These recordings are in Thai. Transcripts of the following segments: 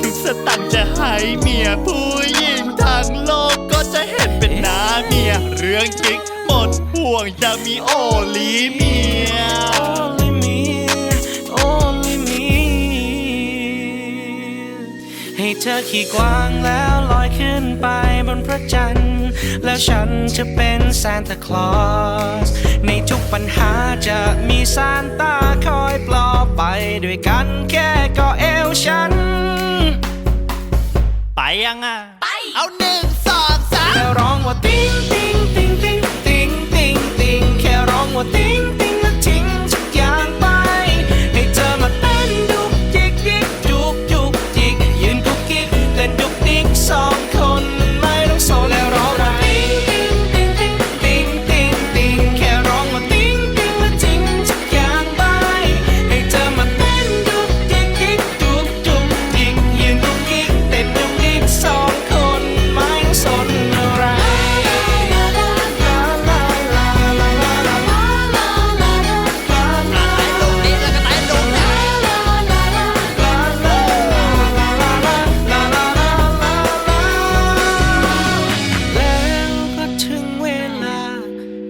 ทุกสตังค์จะให้เมียผู้หญิงทั้งโลกก็จะเห็นเป็นน้าเมีย เรื่องกิ๊กหมดห่วงจะมีโอลีเมีย Only me Only me ให้เธอขี่กวางแล้วลอยขึ้นไปบนพระจันทร์ แล้วฉันจะเป็นซานตาคลอส ในทุกปัญหาจะมีซานตาคอยปลอบไปด้วยกันแค่ก็เอวฉัน ไปยังอะ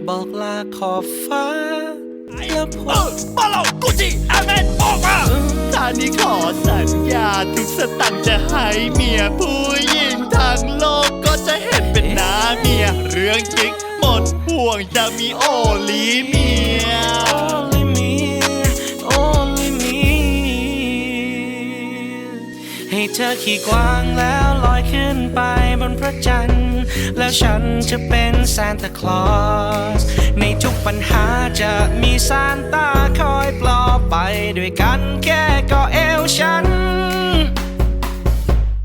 บอกลาขอบฟ้าแล้วพเอบอมาเรากูจิอาเมนออกมาท่านี้ขอสัญญาทุกสตังค์จะให้เมียผู้หญิงทั้งโลกก็จะเห็นเป็นหน้าเมีย เรื่องกิ๊กหมดห่วงจะมีโอลีเมีย ให้เธอขี่กวางแล้วลอยขึ้นไปบนพระจันทร์ แล้วฉันจะเป็นซานตาคลอส ในทุกปัญหาจะมีซานตาคอยปลอบไปด้วยกันแค่ก็เอวฉัน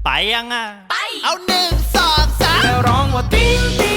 ไปยังอะ ไป เอาหนึ่งสองสามแค่ร้องว่าติ้งติ้งติ้ง